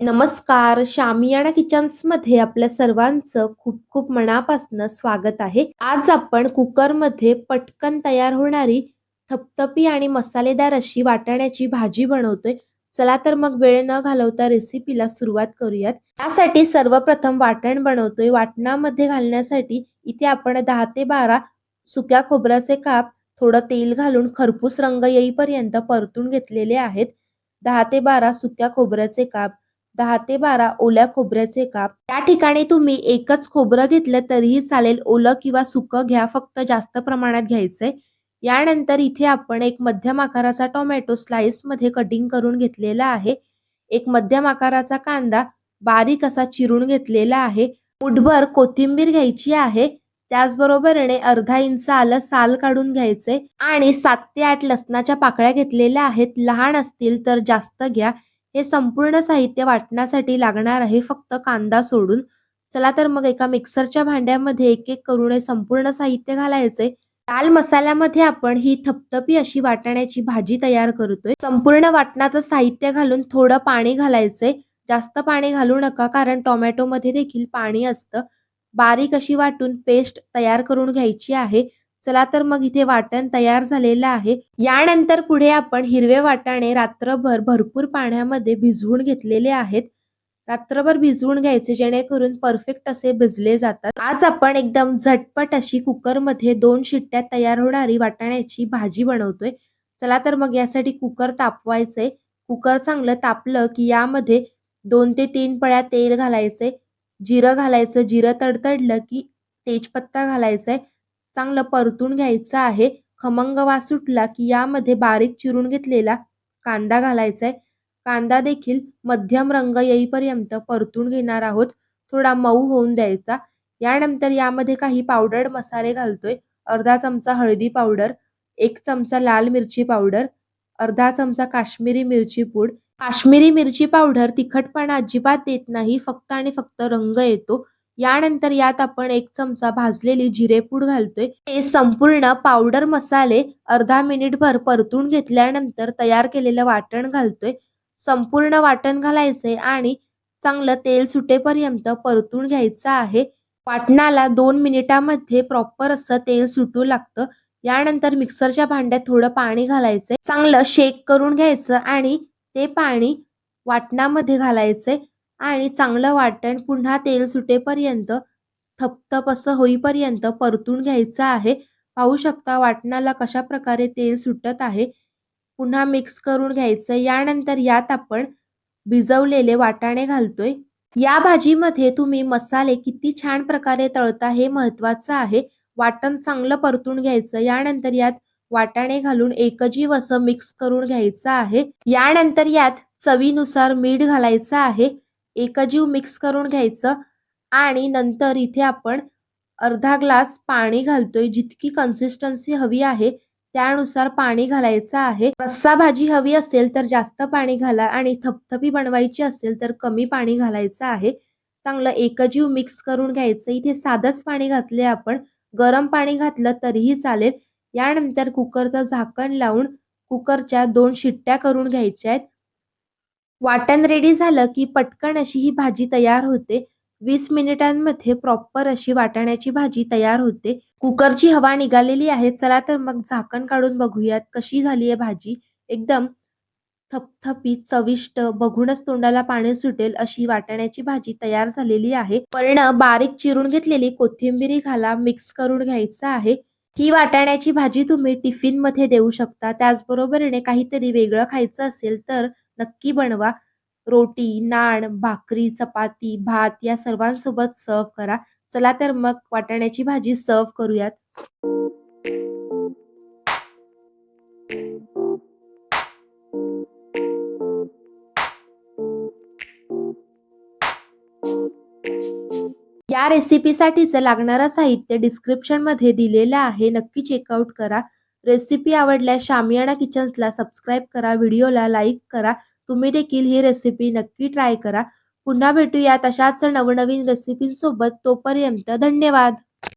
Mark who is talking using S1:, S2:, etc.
S1: नमस्कार शामियाना किचन्समध्ये आपल्या सर्वांचं खूप खूप मनापासून स्वागत आहे. आज आपण कुकरमध्ये पटकन तयार होणारी थपथपी आणि मसालेदार अशी वाटाण्याची भाजी बनवतोय. चला तर मग वेळ न घालवता रेसिपीला सुरुवात करूयात. त्यासाठी सर्वप्रथम वाटण बनवतोय. वाटणामध्ये घालण्यासाठी इथे आपण दहा ते बारा सुक्या खोबऱ्याचे काप थोडं तेल घालून खरपूस रंग येईपर्यंत परतून घेतलेले आहेत. दहा ते बारा सुक्या खोबऱ्याचे काप दहा ते बारा ओल्या खोबऱ्याचे काप. त्या ठिकाणी तुम्ही एकच खोबरं घेतलं तरीही चालेल. ओलं किंवा सुकं घ्या. फक्त जास्त प्रमाणात घ्यायचंय. यानंतर इथे आपण एक मध्यम आकाराचा टोमॅटो स्लाइसमध्ये कटिंग करून घेतलेला आहे. एक मध्यम आकाराचा कांदा बारीक असा चिरून घेतलेला आहे. मुठभर कोथिंबीर घ्यायची आहे. त्याचबरोबरीने अर्धा इंच आलं साल काढून घ्यायचंय. आणि सात ते आठ लसणाच्या पाकळ्या घेतलेल्या आहेत. लहान असतील तर जास्त घ्या. हे संपूर्ण साहित्य वाटण्यासाठी लागणार आहे फक्त कांदा सोडून. चला तर मग एका मिक्सरच्या भांड्यामध्ये एक एक करून हे संपूर्ण साहित्य घालायचंय लाल मसाल्यामध्ये आपण ही थपथपी अशी वाटाण्याची भाजी तयार करतोय. संपूर्ण वाटणाचं साहित्य घालून थोडं पाणी घालायचंय जास्त पाणी घालू नका कारण टोमॅटो मध्ये देखील पाणी असतं. बारीक अशी वाटून पेस्ट तयार करून घ्यायची आहे. चला तर मग इथे वाटण तयार झालेलं आहे. यानंतर पुढे आपण हिरवे वाटाणे रात्रभर भरपूर पाण्यामध्ये भिजवून घेतलेले आहेत. रात्रभर भिजवून घ्यायचे जेणेकरून परफेक्ट असे भिजले जातात. आज आपण एकदम झटपट अशी कुकरमध्ये दोन शिट्ट्यात तयार होणारी वाटाण्याची भाजी बनवतोय. चला तर मग यासाठी कुकर तापवायचंय कुकर चांगलं तापलं की यामध्ये दोन ते तीन पळ्या तेल घालायचे. जिरं घालायचं जिरं तडतडलं की तेजपत्ता घालायचाय. चांगलं परतून घ्यायचं आहे. खमंग वास सुटला की यामध्ये बारीक चिरून घेतलेला कांदा घालायचा आहे कांदा देखील मध्यम रंग येईपर्यंत परतून घेणार आहोत. थोडा मऊ होऊन द्यायचा. यानंतर यामध्ये काही पावडर मसाले घालतोय. अर्धा चमचा हळदी पावडर एक चमचा लाल मिरची पावडर अर्धा चमचा काश्मीरी मिरची पूड. काश्मीरी मिरची पावडर तिखटपणा अजिबात देत नाही. फक्त आणि फक्त रंग येतो. यानंतर यात आपण एक चमचा भाजलेली जिरेपूड घालतोय. हे संपूर्ण पावडर मसाले अर्धा मिनिटभर परतून घेतल्यानंतर तयार केलेलं वाटण घालतोय. संपूर्ण वाटण घालायचंय आणि चांगलं तेल सुटेपर्यंत परतून घ्यायचं आहे. वाटणाला दोन मिनिटामध्ये प्रॉपर असं तेल सुटू लागतं. यानंतर मिक्सरच्या भांड्यात थोडं पाणी घालायचंय. चांगलं शेक करून घ्यायचं आणि ते पाणी वाटणामध्ये घालायचंय. आणि चांगलं वाटण पुन्हा तेल सुटेपर्यंत थपथप असं होईपर्यंत परतून घ्यायचं आहे. पाहू शकता वाटणाला कशा प्रकारे तेल सुटत आहे. पुन्हा मिक्स करून घ्यायचं. यानंतर यात आपण भिजवलेले वाटाणे घालतोय. या भाजीमध्ये तुम्ही मसाले किती छान प्रकारे तळता हे महत्वाचं आहे. वाटण चांगलं परतून घ्यायचं. यानंतर यात वाटाणे घालून एकजीव असं मिक्स करून घ्यायचं आहे. यानंतर यात चवीनुसार मीठ घालायचं आहे. एकजीव मिक्स करून घ्यायचं आणि नंतर इथे आपण अर्धा ग्लास पाणी घालतोय. जितकी कन्सिस्टन्सी हवी आहे त्यानुसार पाणी घालायचं आहे. रस्सा भाजी हवी असेल तर जास्त पाणी घाला आणि थपथपी बनवायची असेल तर कमी पाणी घालायचं आहे. चांगलं एकजीव मिक्स करून घ्यायचं. इथे साधंच पाणी घातले आपण. गरम पाणी घातलं तरीही चालेल. यानंतर कुकरचं झाकण लावून कुकरच्या दोन शिट्ट्या करून घ्यायच्या आहेत. वाटण रेडी झालं की पटकन अशी ही भाजी तयार होते. वीस मिनिटांमध्ये प्रॉपर अशी वाटाण्याची भाजी तयार होते. कुकरची हवा निघालेली आहे. चला तर मग झाकण काढून बघूयात कशी झाली आहे भाजी. एकदम थपथपीत चविष्ट बघूनच तोंडाला पाणी सुटेल अशी वाटाण्याची भाजी तयार झालेली आहे. पर्ण बारीक चिरून घेतलेली कोथिंबिरी घाला मिक्स करून घ्यायचं आहे. ही वाटाण्याची भाजी तुम्ही टिफिनमध्ये देऊ शकता. त्याचबरोबरीने काहीतरी वेगळं खायचं असेल तर नक्की बनवा. रोटी नाण भाकरी चपाती भात या सर्वांसोबत सर्व करा. चला तर मग वाटाण्याची भाजी सर्व करूयात. या रेसिपीसाठीचं लागणारं साहित्य डिस्क्रिप्शनमध्ये दिलेलं आहे. नक्की चेकआउट करा. रेसिपी आवडल्यास शामियाना किचन्सला सबस्क्राईब करा व्हिडिओला लाईक करा. तुम्ही देखील ही रेसिपी नक्की ट्राय करा. पुन्हा भेटूयात अशाच नवनवीन रेसिपींसोबत तोपर्यंत धन्यवाद.